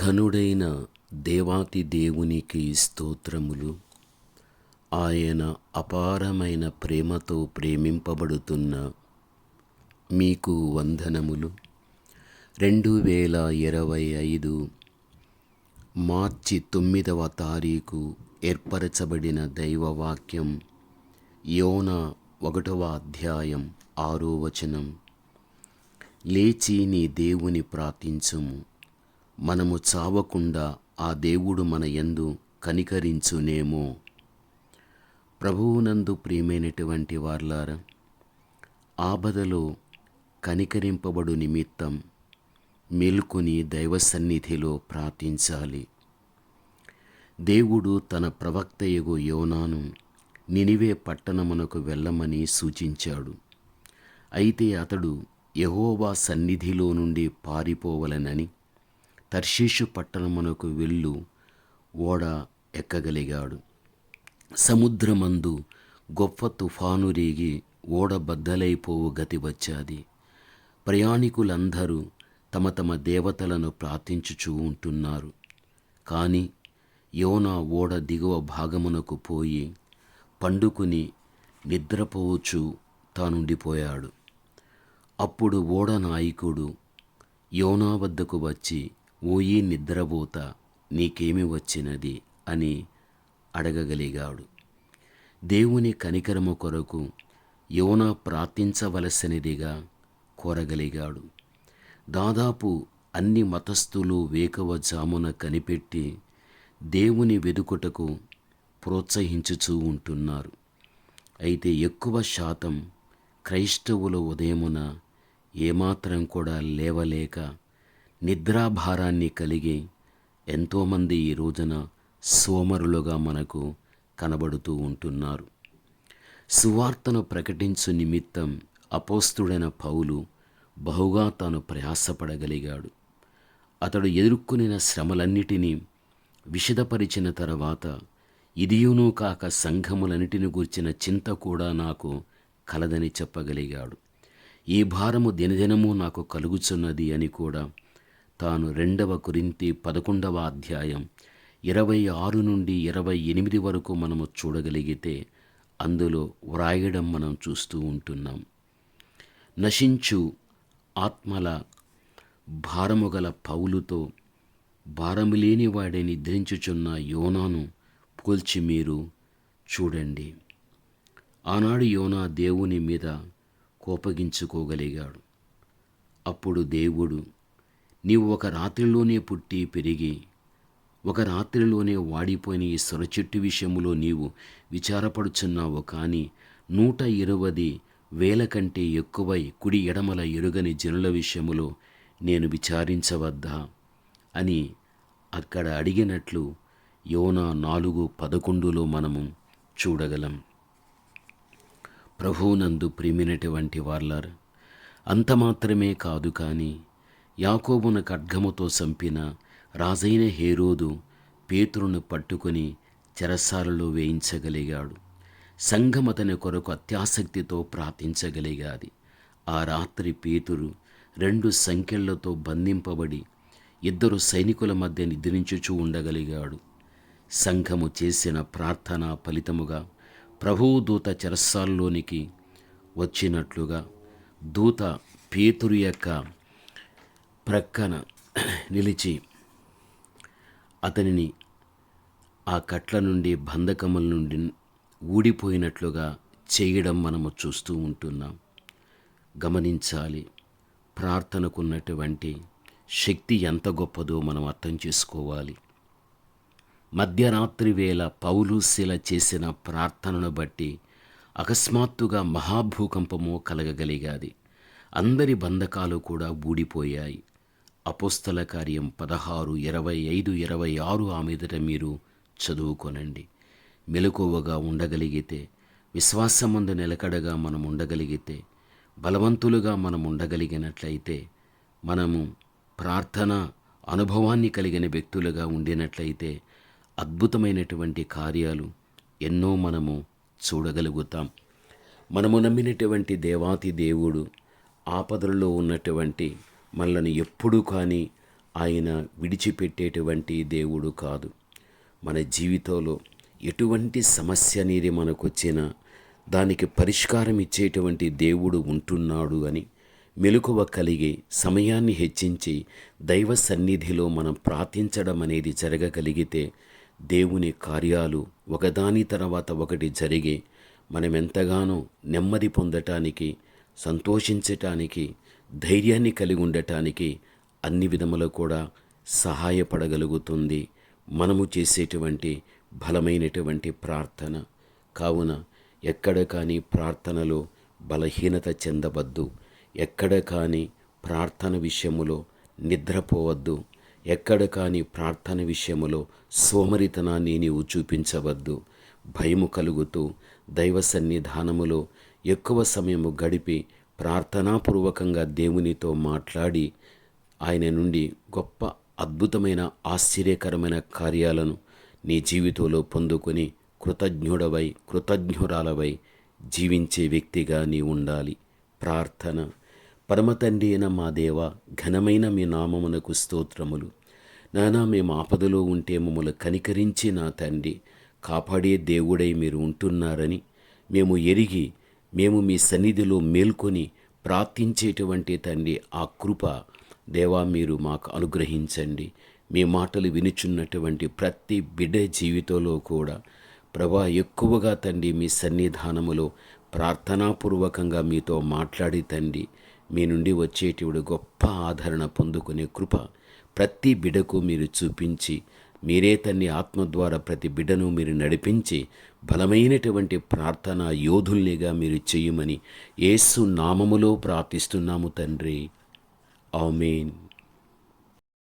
ఘనుడైన దేవాతి దేవునికి స్తోత్రములు. ఆయన అపారమైన ప్రేమతో ప్రేమింపబడుతున్న మీకు వందనములు. రెండు వేల ఇరవై ఐదు మార్చి తొమ్మిదవ తారీఖు ఏర్పరచబడిన దైవవాక్యం యోన ఒకటవ అధ్యాయం ఆరో వచనం. లేచి నీ దేవుని ప్రార్థించుము. మనము చావకుండా ఆ దేవుడు మన యందు కనికరించునేమో. ప్రభువునందు ప్రియమైనటువంటి వార్లారా ఆపదలో కనికరింపబడు నిమిత్తం మేల్కొని దైవ సన్నిధిలో ప్రార్థించాలి. దేవుడు తన ప్రవక్తయగు యోనాను నినివే పట్టణమునకు వెళ్ళమని సూచించాడు. అయితే అతడు యహోవా సన్నిధిలో నుండి పారిపోవలనని తర్షీషు పట్టణమునకు వెళ్ళు ఓడ ఎక్కగలిగాడు. సముద్రమందు గొప్ప తుఫాను రేగి ఓడ బద్దలైపోవు గతి వచ్చాది. ప్రయాణికులందరూ తమ తమ దేవతలను ప్రార్థించుచూ ఉంటున్నారు. కానీ యోనా ఓడ దిగువ భాగమునకు పోయి పండుకుని నిద్రపోవచ్చు తానుండిపోయాడు. అప్పుడు ఓడ నాయకుడు యోనా వద్దకు వచ్చి ఓయి నిద్రపోత నీకేమి వచ్చినది అని అడగగలిగాడు. దేవుని కనికరము కొరకు యోన ప్రార్థించవలసినదిగా కోరగలిగాడు. దాదాపు అన్ని మతస్థులు వేకవ జామున కనిపెట్టి దేవుని వెదుకుటకు ప్రోత్సహించుచూ ఉంటున్నారు. అయితే ఎక్కువ శాతం క్రైస్తవుల ఉదయమున ఏమాత్రం కూడా లేవలేక నిద్రాభారాన్ని కలిగి ఎంతోమంది ఈ రోజున సోమరులుగా మనకు కనబడుతూ ఉంటున్నారు. సువార్తను ప్రకటించు నిమిత్తం అపోస్తుడైన పౌలు బహుగా తాను ప్రయాసపడగలిగాడు. అతడు ఎదుర్కొనిన శ్రమలన్నిటినీ విషదపరిచిన తర్వాత ఇదియును కాక సంఘములన్నిటిని గూర్చిన చింత కూడా నాకు కలదని చెప్పగలిగాడు. ఈ భారము దినదినము నాకు కలుగుచున్నది అని కూడా తాను రెండవ కురింతి పదకొండవ అధ్యాయం ఇరవై ఆరు నుండి ఇరవై ఎనిమిది వరకు మనము చూడగలిగితే అందులో వ్రాయడం మనం చూస్తూ ఉంటున్నాం. నశించు ఆత్మల భారము గల పౌలుతో భారము లేని వాడే నిద్రించుచున్న యోనాను పోల్చి మీరు చూడండి. ఆనాడు యోనా దేవుని మీద కోపగించుకోగలిగాడు. అప్పుడు దేవుడు నీవు ఒక రాత్రిలోనే పుట్టి పెరిగి ఒక రాత్రిలోనే వాడిపోయిన ఈ సొర చెట్టు విషయములో నీవు విచారపడుచున్నావు. కానీ నూట ఇరవది వేల కంటే ఎక్కువై కుడి ఎడమల ఎరుగని జనుల విషయములో నేను విచారించవద్దా? అని అక్కడ అడిగినట్లు యోనా నాలుగు పదకొండులో మనము చూడగలం. ప్రభువునందు ప్రేమినటువంటి వార్లర్ అంత మాత్రమే కాదు కానీ యాకోబున ఖడ్గముతో చంపిన రాజైన హేరోదు పేతురును పట్టుకొని చెరసాలలో వేయించగలిగాడు. సంఘం అతని కొరకు అత్యాసక్తితో ప్రార్థించగలిగాది. ఆ రాత్రి పేతురు రెండు సంఖ్యలతో బంధింపబడి ఇద్దరు సైనికుల మధ్య నిద్రించుచూ ఉండగలిగాడు. సంఘము చేసిన ప్రార్థన ఫలితముగా ప్రభువు దూత చెరస్సాల్లోనికి వచ్చినట్లుగా దూత పేతురు యొక్క ప్రక్కన నిలిచి అతనిని ఆ కట్ల నుండి బంధకముల నుండి ఊడిపోయినట్లుగా చేయడం మనము చూస్తూ ఉంటున్నాం. గమనించాలి ప్రార్థనకున్నటువంటి శక్తి ఎంత గొప్పదో మనం అర్థం చేసుకోవాలి. మధ్యరాత్రి వేళ పౌలు శిల చేసిన ప్రార్థనను బట్టి అకస్మాత్తుగా మహాభూకంపము కలగగలిగాది. అందరి బంధకాలు కూడా ఊడిపోయాయి. అపోస్తల కార్యం పదహారు ఇరవై ఐదు ఇరవై ఆరు ఆ మీదట మీరు చదువుకొనండి. మెలకువగా ఉండగలిగితే విశ్వాసమందు నిలకడగా మనం ఉండగలిగితే బలవంతులుగా మనం ఉండగలిగినట్లయితే మనము ప్రార్థన అనుభవాన్ని కలిగిన వ్యక్తులుగా ఉండినట్లయితే అద్భుతమైనటువంటి కార్యాలు ఎన్నో మనము చూడగలుగుతాం. మనము నమ్మినటువంటి దేవాతి దేవుడు ఆపదలలో ఉన్నటువంటి మనల్ని ఎప్పుడూ కానీ ఆయన విడిచిపెట్టేటువంటి దేవుడు కాదు. మన జీవితంలో ఎటువంటి సమస్య అనేది మనకు వచ్చినా దానికి పరిష్కారం ఇచ్చేటువంటి దేవుడు ఉంటున్నాడు అని మెలకువ కలిగి సమయాన్ని హెచ్చించి దైవ సన్నిధిలో మనం ప్రార్థించడం అనేది జరగగలిగితే దేవుని కార్యాలు ఒకదాని తర్వాత ఒకటి జరిగి మనం ఎంతగానో నెమ్మది పొందటానికి సంతోషించటానికి ధైర్యాన్ని కలిగి ఉండటానికి అన్ని విధములు కూడా సహాయపడగలుగుతుంది. మనము చేసేటువంటి బలమైనటువంటి ప్రార్థన. కావున ఎక్కడ కానీ ప్రార్థనలో బలహీనత చెందవద్దు. ఎక్కడ కానీ ప్రార్థన విషయములో నిద్రపోవద్దు. ఎక్కడ కానీ ప్రార్థన విషయములో సోమరితనాన్ని నీవు చూపించవద్దు. భయము కలుగుతూ దైవ సన్నిధానములో ఎక్కువ సమయము గడిపి ప్రార్థనాపూర్వకంగా దేవునితో మాట్లాడి ఆయన నుండి గొప్ప అద్భుతమైన ఆశ్చర్యకరమైన కార్యాలను నీ జీవితంలో పొందుకొని కృతజ్ఞుడవై కృతజ్ఞురాలవై జీవించే వ్యక్తిగా నీ ఉండాలి. ప్రార్థన. పరమతండ్రి అయిన మా దేవ ఘనమైన మీ నామమునకు స్తోత్రములు. నానా మేము ఆపదలో ఉంటే మమ్మల్ని కనికరించి నా తండ్రి కాపాడే దేవుడై మీరు ఉంటున్నారని మేము ఎరిగి మేము మీ సన్నిధిలో మేల్కొని ప్రార్థించేటువంటి తండ్రి ఆ కృప దేవా మీరు మాకు అనుగ్రహించండి. మీ మాటలు వినుచున్నటువంటి ప్రతి బిడ్డ జీవితంలో కూడా ప్రభా ఎక్కువగా తండ్రి మీ సన్నిధానములో ప్రార్థనాపూర్వకంగా మీతో మాట్లాడి తండ్రి మీ నుండి వచ్చేటివుడు గొప్ప ఆదరణ పొందుకునే కృప ప్రతి బిడకు మీరు చూపించి మీరే తన్ని ఆత్మ ద్వారా ప్రతి బిడ్డను మీరు నడిపించి బలమైనటువంటి ప్రార్థన యోధుల్నిగా మీరు చేయమని యేసు నామములో ప్రార్థిస్తున్నాము తండ్రి. ఆమెన్.